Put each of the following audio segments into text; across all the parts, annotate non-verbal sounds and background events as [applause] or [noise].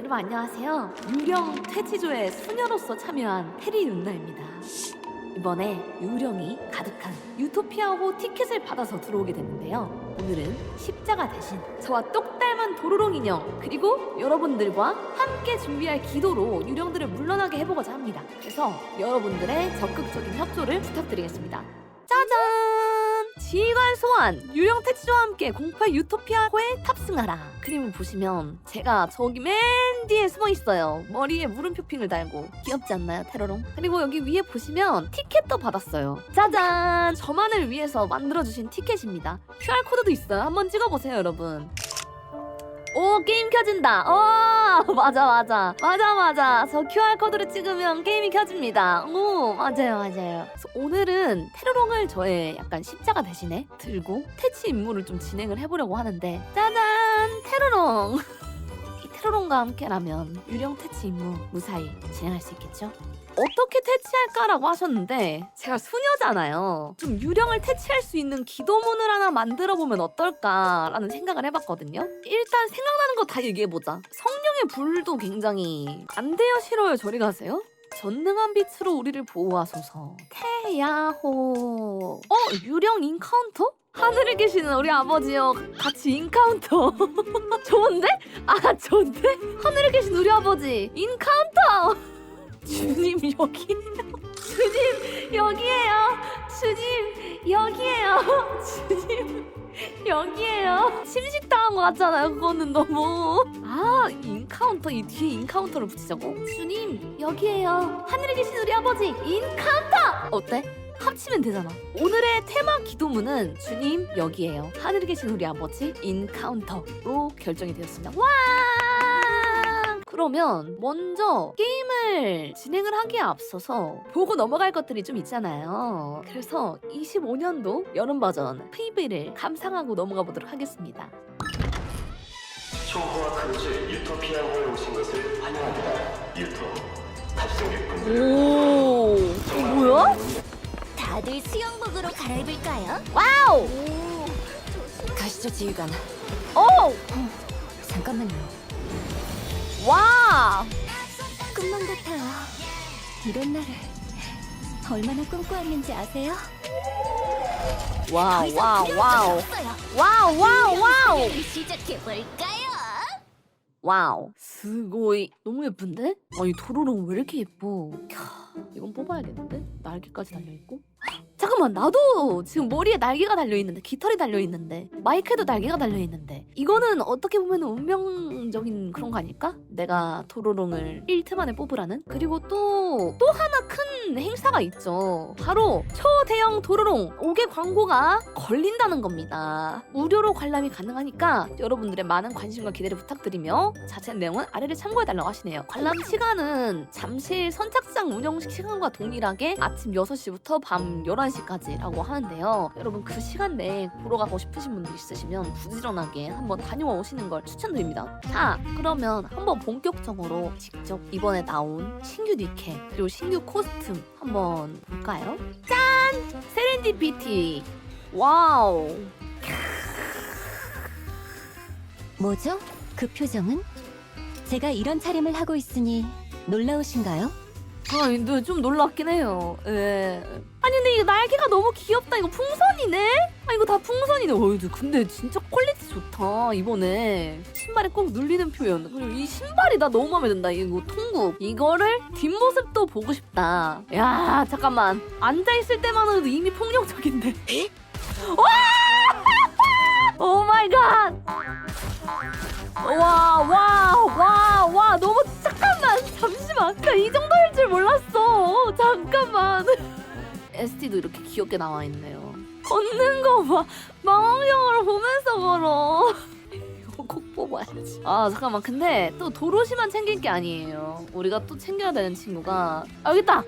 여러분 안녕하세요. 유령 퇴치조의 수녀로서 참여한 페리 윤나입니다. 이번에 유령이 가득한 유토피아호 티켓을 받아서 들어오게 됐는데요. 오늘은 십자가 대신 저와 똑 닮은 도로롱 인형 그리고 여러분들과 함께 준비할 기도로 유령들을 물러나게 해보고자 합니다. 그래서 여러분들의 적극적인 협조를 부탁드리겠습니다. 짜잔! 지휘관 소환! 유령 퇴치조와 함께 08 유토피아호에 탑승하라. 그림을 보시면 제가 저기 맨 뒤에 숨어 있어요. 머리에 물음표 핑을 달고 귀엽지 않나요, 테러롱? 그리고 여기 위에 보시면 티켓도 받았어요. 짜잔! 저만을 위해서 만들어주신 티켓입니다. QR 코드도 있어요. 한번 찍어보세요, 여러분. 오 게임 켜진다. 어 [laughs] 맞아 맞아 맞아 맞아. 저 QR 코드를 찍으면 게임이 켜집니다. 오 맞아요 맞아요. 오늘은 테러롱을 저의 약간 십자가 대신에 들고 퇴치 임무를 좀 진행을 해보려고 하는데 짜잔 테러롱. [laughs] 이 테러롱과 함께라면 유령 퇴치 임무 무사히 진행할 수 있겠죠? 어떻게 퇴치할까라고 하셨는데 제가 수녀잖아요. 좀 유령을 퇴치할 수 있는 기도문을 하나 만들어 보면 어떨까라는 생각을 해봤거든요. 일단 생각나는 거 다 얘기해보자. 성령의 불도 굉장히 안 돼요 싫어요 저리 가세요. 전능한 빛으로 우리를 보호하소서. 태야호. 어 유령 인카운터? 하늘에 계시는 우리 아버지요 같이 인카운터 [laughs] 좋은데? 아 좋은데? 하늘에 계신 우리 아버지 인카운터 주님 여기에요. 주님 여기에요. 주님 여기에요. 주님 여기에요. 심식당한 것 같잖아요. 그거는 너무 아 인카운터 이 뒤에 인카운터를 붙이자고? 주님 여기에요. 하늘에 계신 우리 아버지 인카운터 어때? 합치면 되잖아. 오늘의 테마 기도문은 주님 여기에요. 하늘에 계신 우리 아버지 인카운터로 결정이 되었습니다. 와! 그러면 먼저 게임을 진행을 하기에 앞서서 보고 넘어갈 것들이 좀 있잖아요. 그래서 25년도 여름 버전 PV를 감상하고 넘어가 보도록 하겠습니다. 초호와 크루즈 유토피아호에 오신 것을 환영합니다. 유토 탑승객분들 오, 이거 뭐야? 다들 수영복으로 갈아입을까요? 와우! 가시죠 지휘관 오! 잠깐만요 와! 꿈만 같아요 이런 날을 얼마나 꿈꿔왔는지 아세요? 와우, 와우, 와우. 와우, 와우, 와우! 시작해 볼까요? 와우. 스고이. 너무 예쁜데? 아니, 도로롱 왜 이렇게 예뻐? 캬, 이건 뽑아야겠는데? 날개까지 달려있고? 잠깐만, 나도 지금 머리에 날개가 달려 있는데, 깃털이 달려 있는데, 마이크에도 날개가 달려 있는데, 이거는 어떻게 보면 운명적인 그런 거 아닐까? 내가 도로롱을 1트 만에 뽑으라는? 그리고 또, 또 하나 큰 행사가 있죠. 바로 초대형 도로롱 5개 광고가 걸린다는 겁니다. 무료로 관람이 가능하니까 여러분들의 많은 관심과 기대를 부탁드리며 자세한 내용은 아래를 참고해 달라고 하시네요. 관람 시간은 잠실 선착장 운영 시간과 동일하게 아침 6시부터 밤 11시까지라고 하는데요. 여러분 그 시간 내에 보러 가고 싶으신 분들 있으시면 부지런하게 한번 다녀와 오시는 걸 추천드립니다. 자, 그러면 한번 본격적으로 직접 이번에 나온 신규 니케 그리고 신규 코스튬 한번 볼까요? 짠! 세렌디피티 와우 뭐죠? 그 표정은? 제가 이런 차림을 하고 있으니 놀라우신가요? 아, 근데 좀 놀랍긴 해요. 예. 아니, 근데 이거 날개가 너무 귀엽다. 이거 풍선이네? 아, 이거 다 풍선이네. 어이, 근데 진짜 퀄리티 좋다, 이번에. 신발에 꼭 눌리는 표현. 그리고 이 신발이 나 너무 마음에 든다. 이거 통굽. 이거를 뒷모습도 보고 싶다. 야, 잠깐만. 앉아있을 때만으로도 이미 폭력적인데. 와! [laughs] 오 마이 갓! 와, 와, 와, 와, 너무 잠깐만, 잠시만. 나이 정도일 줄 몰랐어. 잠깐만. ST도 이렇게 귀엽게 나와 있네요. 걷는 거 봐. 망원경으로 보면서 걸어. 이거 꼭 뽑아야지. 아, 잠깐만. 근데 또 도로시만 챙길 게 아니에요. 우리가 또 챙겨야 되는 친구가. 아, 여기 있다.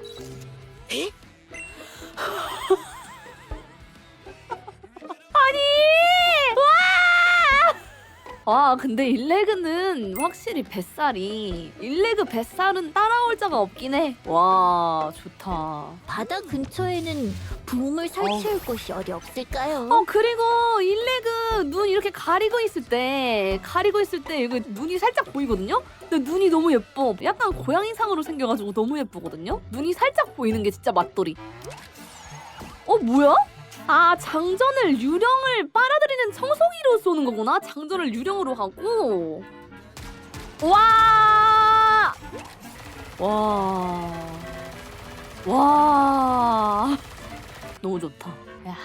와! 아 근데 일레그는 확실히 뱃살이 일레그 뱃살은 따라올 자가 없긴 해 와 좋다 바다 근처에는 붕을 설치할 곳이 어디 없을까요? 어 그리고 일레그 눈 이렇게 가리고 있을 때 가리고 있을 때 이거 눈이 살짝 보이거든요 근데 눈이 너무 예뻐 약간 고양이상으로 생겨가지고 너무 예쁘거든요 눈이 살짝 보이는 게 진짜 맛돌이 어 뭐야? 아 장전을 유령을 빨아들이는 청소기로 쏘는 거구나 장전을 유령으로 하고 와 와. 와. 너무 좋다. 야.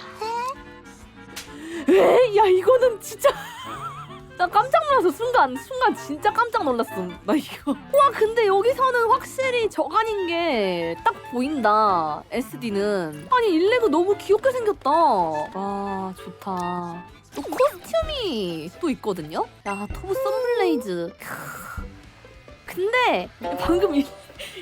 에? 야, 이거는 진짜. [laughs] 나 깜짝 순간, 순간 진짜 깜짝 놀랐어. 나 이거. [laughs] 와, 근데 여기서는 확실히 저간인 게 딱 보인다. SD는. 아니, 일레그 너무 귀엽게 생겼다. 와, 좋다. 또 코스튬이 또 있거든요? 야, 토브 썬블레이즈. 크. 근데 방금 이,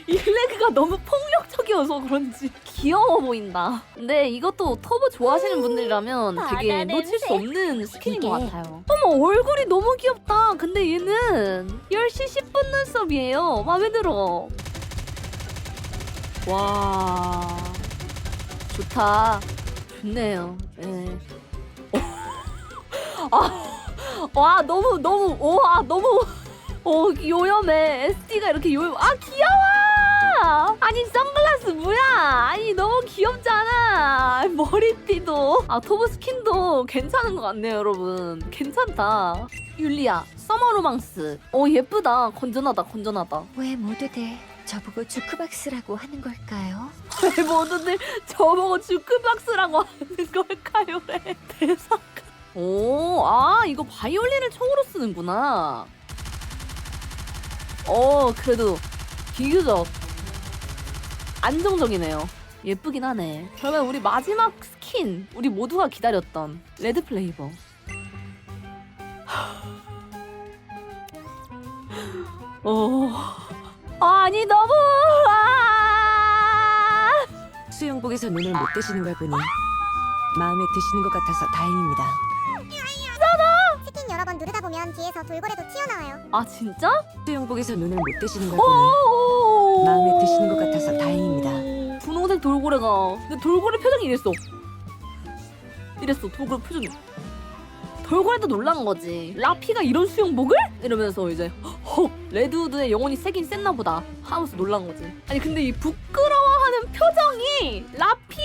일레그가 너무 폭력적이어서 그런지 귀여워 보인다. 근데 이것도 터보 좋아하시는 분들이라면 되게 바다 놓칠 수. 없는 스킨인 것 이게. 같아요. 어머 얼굴이 너무 귀엽다. 근데 얘는 10시 10분 눈썹이에요. 마음에 들어. 와 좋다. 좋네요. 예. [laughs] 아, 와 너무 너무 와 너무 어 요염해 SD가 이렇게 요염 아 귀여워! 아니 선글라스 뭐야? 아니 너무 귀엽잖아? 머리띠도. 아 토브 스킨도 괜찮은 것 같네요 여러분. 괜찮다. 율리아 서머 로망스. 어 예쁘다. 건전하다 건전하다. 왜 모두들 저보고 주크박스라고 하는 걸까요? [laughs] 왜 모두들 저보고 주크박스라고 하는 걸까요? 래 [laughs] 대사가. 오아 이거 바이올린을 총으로 쓰는구나 어 그래도 비교적 안정적이네요. 예쁘긴 하네. 그러면 우리 마지막 스킨 우리 모두가 기다렸던 레드 플레이버. 어. 아니 너무 아! 수영복에서 눈을 못 뜨시는 걸 보니 마음에 드시는 것 같아서 다행입니다. 누르다 보면 뒤에서 돌고래도 튀어나와요. 아 진짜? 수영복에서 눈을 못 뜨시는 걸 어? 보니 오 마음에 드시는 것 같아서 다행입니다. 분홍색 돌고래가 근데 돌고래 표정이 이랬어 이랬어 돌고래 표정이 돌고래도 놀란 거지 라피가 이런 수영복을? 이러면서 이제 헉 레드우드의 영혼이 세긴 셌나 보다 하면서 놀란 거지 아니 근데 이 부끄러워하는 표정이 라피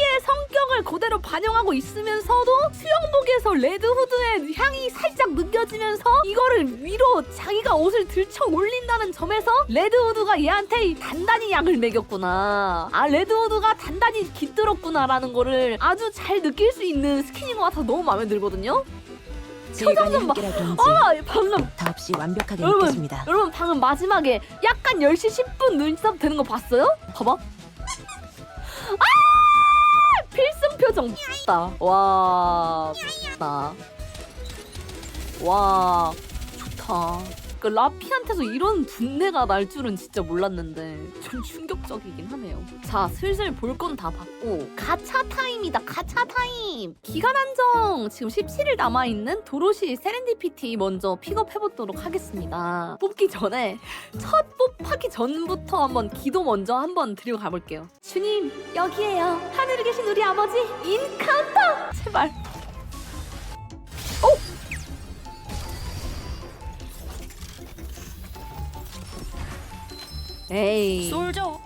의 성격을 그대로 반영하고 있으면서도 수영복에서 레드후드의 향이 살짝 느껴지면서 이거를 위로 자기가 옷을 들쳐 올린다는 점에서 레드우드가 얘한테 단단히 약을 먹였구나 아 레드우드가 단단히 깃들었구나라는 거를 아주 잘 느낄 수 있는 스킨인 것 같아서 너무 마음에 들거든요. 함께라 그런지 아 방금 더없이 완벽하게 여러분, 느꼈습니다. 여러분 방금 마지막에 약간 10시 10분 눈썹 되는 거 봤어요? 봐봐. 표정 좋다. 와. 좋다. 와. 좋다. 그 라피한테서 이런 분내가 날 줄은 진짜 몰랐는데 좀 충격적이긴 하네요. 자, 슬슬 볼 건 다 봤고 가차 타임이다. 가차 타임. 기간 한정 지금 17일 남아 있는 도로시 세렌디피티 먼저 픽업해 보도록 하겠습니다. 뽑기 전에 첫 뽑하기 전부터 한번 기도 먼저 한번 드리고 가볼게요. 주님 여기에요. 하늘에 계신 우리 아버지 인카운터 제발. 에이. 솔저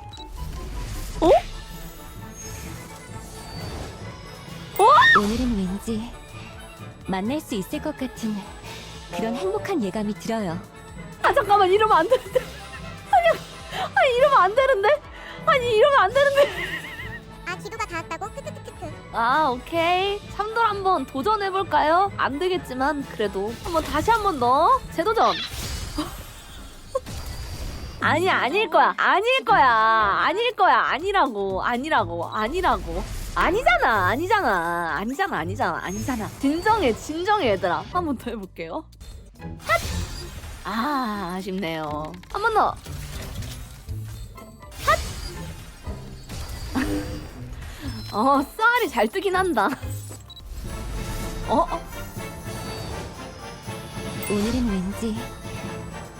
오늘은 왠지 만날 수 있을 것 같은 그런 행복한 예감이 들어요. 아 잠깐만 이러면 안 되는데. 아니, 아니 이러면 안 되는데. 아니 이러면 안 되는데. 아 기도가 닿았다고? 크크크크크. 아 오케이. 참돌 한번 도전해 볼까요? 안 되겠지만 그래도 한번 다시 한번 더 재도전. 아니 아닐 거야. 아닐 거야. 아닐 거야. 아니라고. 아니라고. 아니라고. 아니잖아. 아니잖아. 아니잖아. 아니잖아. 아니잖아. 진정해. 진정해 얘들아. 한 번 더 해볼게요. 핫! 아 아쉽네요. 한 번 더. [laughs] 어, 쌀이 잘 뜨긴 한다. 어? 어? 오늘은 왠지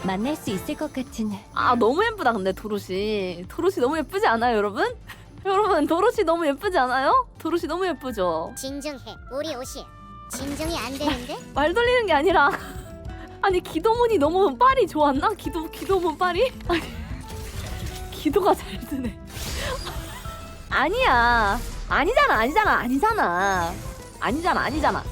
만날 수 있을 것 같은 아 너무 예쁘다 근데 도로시 도로시 너무 예쁘지 않아요 여러분? [laughs] 여러분 도로시 너무 예쁘지 않아요? 도로시 너무 예쁘죠? 진정해. 우리 옷이 진정이 안 되는데? [laughs] 말 돌리는 게 아니라 [laughs] 아니 기도문이 너무 빨이 좋았나? 기도 기도문 빨이? 아니 기도가 잘 드네 아니야 아니잖아 아니잖아 아니잖아 아니잖아 아니잖아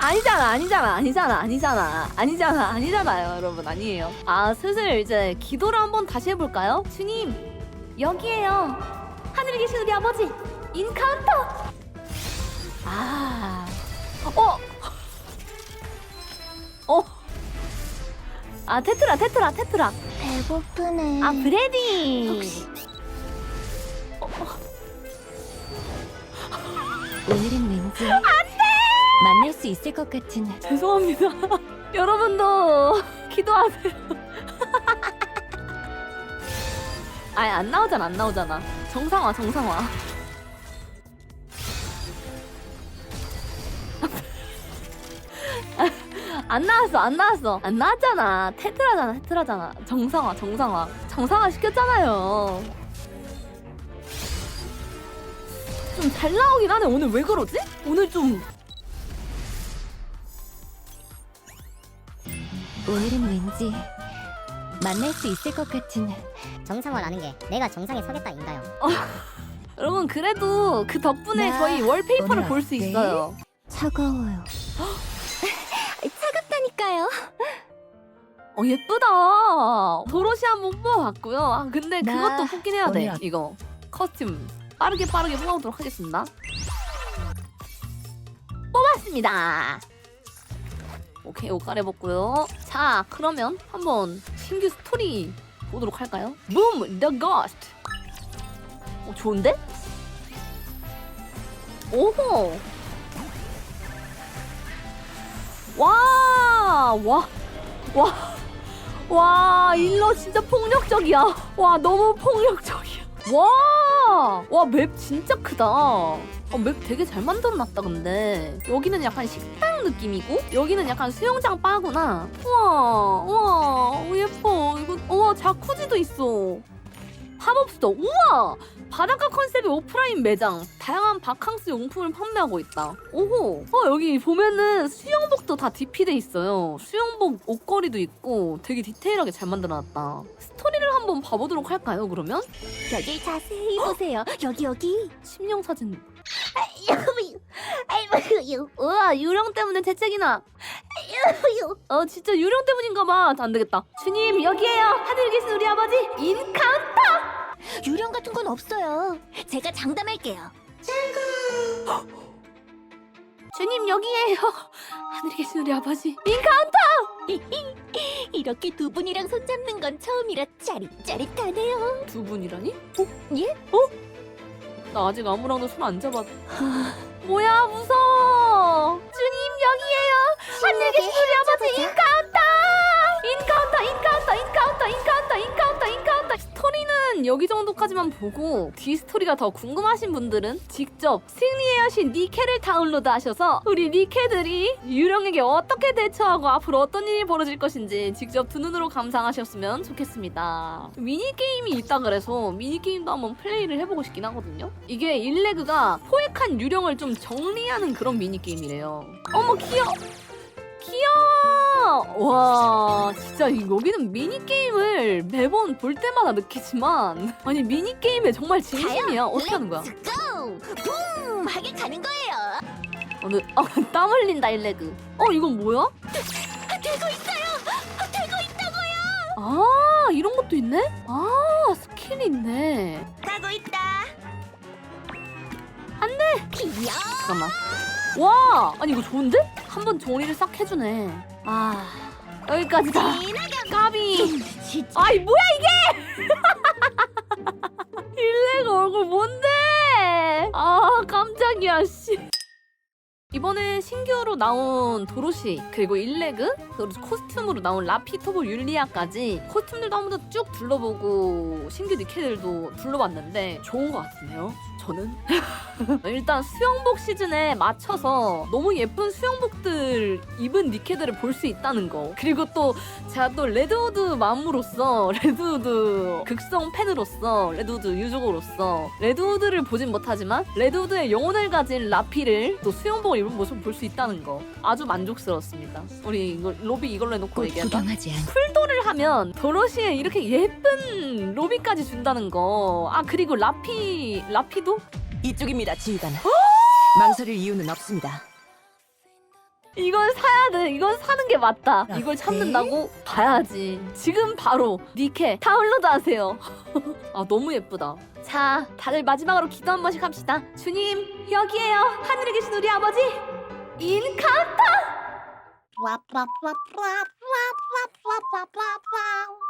아니잖아 아니잖아 아니잖아 아니잖아 아니잖아 아니잖아요 여러분 아니에요 아 슬슬 이제 기도를 한번 다시 해볼까요? 주님 여기에요 하늘에 계신 우리 아버지 인카운터 아 어? 어? 아 테트라 테트라 테트라 배고프네. 아 브레디 오늘은 왠지 만날 수 있을 것 같은 [laughs] 죄송합니다. [laughs] 여러분도 [laughs] 기도하세요. 아니 안 나오잖아 안 나오잖아. 정상화 정상화. 안 나왔어 안 나왔어. 안 나왔잖아. 테트라잖아 테트라잖아. 정상화 정상화. 정상화 시켰잖아요. 좀 잘 나오긴 하네. 오늘 왜 그러지? 오늘 좀 오늘은 왠지 만날 수 있을 것 같은 정상화라는 게 내가 정상에 서겠다인가요? [laughs] 여러분 그래도 그 덕분에 나 저희 월페이퍼를 오늘 볼 수 어때? 있어요. 차가워요. [gasps] 차갑다니까요. 어 예쁘다. 도로시 한번 뽑아봤고요. 아 근데 나 그것도 뽑긴 해야 돼. 어때? 이거 커스튬 빠르게 빠르게 뽑아보도록 하겠습니다. 뽑았습니다. 오케이 옷 갈아입었고요. 자 그러면 한번 신규 스토리 보도록 할까요? Boom the Ghost. 어 좋은데? 오호. 와, 와, 와, 와, 일러 진짜 폭력적이야. 와, 너무 폭력적이야. 와, 와, 맵 진짜 크다. 어, 맵 되게 잘 만들어놨다, 근데. 여기는 약간 식당 느낌이고, 여기는 약간 수영장 바구나. 우와, 우와, 오, 예뻐. 이거, 우와, 자쿠지도 있어. 팝업스토어, 우와! 바닷가 컨셉의 오프라인 매장. 다양한 바캉스 용품을 판매하고 있다. 오호. 어, 여기 보면은 수영복도 다 DP돼 있어요. 수영복 옷걸이도 있고 되게 디테일하게 잘 만들어놨다. 스토리를 한번 봐보도록 할까요, 그러면? 여길 자세히 보세요. [gasps] 여기 여기. 심령 사진. 우와, 유령 때문에 재채기나. 어, 진짜 유령 때문인가 봐. 안 되겠다. 주님, 여기에요. 하늘에 계신 우리 아버지. 인카운터! 유령 같은 건 없어요. 제가 장담할게요. 주님, 여기에요. 하늘에 계신 우리 아버지. 인카운터! [laughs] 이렇게 두 분이랑 손잡는 건 처음이라 짜릿짜릿하네요. 두 분이라니? 어? 예? 어? 나 아직 아무랑도 손 안 잡았. 뭐야 무서워. 주님 여기에요. 계신 우리 아버지 인카운터. 인카운터 인카운터 인카운터 인카운터 인카운터 인카운터. 스토리는 여기 정도까지만 보고 뒤 스토리가 더 궁금하신 분들은 직접 승리의 여신 니케를 다운로드 하셔서 우리 니케들이 유령에게 어떻게 대처하고 앞으로 어떤 일이 벌어질 것인지 직접 두 눈으로 감상하셨으면 좋겠습니다. 미니 게임이 있다 그래서 미니 게임도 한번 플레이를 해보고 싶긴 하거든요. 이게 일레그가 포획한 유령을 좀 정리하는 그런 미니 게임이래요. 어머 귀여워. 귀여워. 와 진짜 이- 여기는 미니 게임을 매번 볼 때마다 느끼지만 아니 미니 게임에 정말 진심이야. 어떻게 하는 거야? 고! 붐! 하게 가는 거예요. 오늘 아, [laughs] 땀 흘린다 일레그. 어 이건 뭐야? 되고 있어요. 되고 있다고요. 아 이런 것도 있네? 아 스킬이 있네. 가고 있다. 안돼. 귀여워. 잠깐만. 와 아니 이거 좋은데? 한 번 정리를 싹 해주네. 아 여기까지다. 까비. 아이 뭐야 이게? [laughs] 일레그 얼굴 뭔데? 아 깜짝이야 씨. 이번에 신규로 나온 도로시 그리고 일레그 그리고 코스튬으로 나온 라피토보 율리아까지 코스튬들도 한 번 더 쭉 둘러보고 신규 니케들도 둘러봤는데 좋은 것 같은데요. 저는? [laughs] 일단 수영복 시즌에 맞춰서 너무 예쁜 수영복들 입은 니케들을 볼 수 있다는 거. 그리고 또 제가 또 레드우드 맘으로서 [laughs] 레드우드 극성 팬으로서 레드우드 유족으로서 레드우드를 보진 못하지만 레드우드의 영혼을 가진 라피를 또 수영복을 입은 모습을 볼수 있다는 거. 아주 만족스러웠습니다. 우리 이거 로비 이걸로 해놓고 꽃 얘기하자. 구경하지 않. 풀도를 하면 도로시에 이렇게 예쁜 로비까지 준다는 거. 아 그리고 라피 라피도 그리고 이쪽입니다, 지휘관. 망설일 이유는 없습니다. 이걸 사야 돼. 이건 사는 게 맞다. 아, 이걸 네. 찾는다고 봐야지. 지금 바로 니케 타올러자 하세요. [laughs] 아 너무 예쁘다. 자, 다들 마지막으로 기도 한 번씩 합시다. 주님 여기에요. 하늘에 계신 우리 아버지 인카. 와빠빠빠빠빠빠빠빠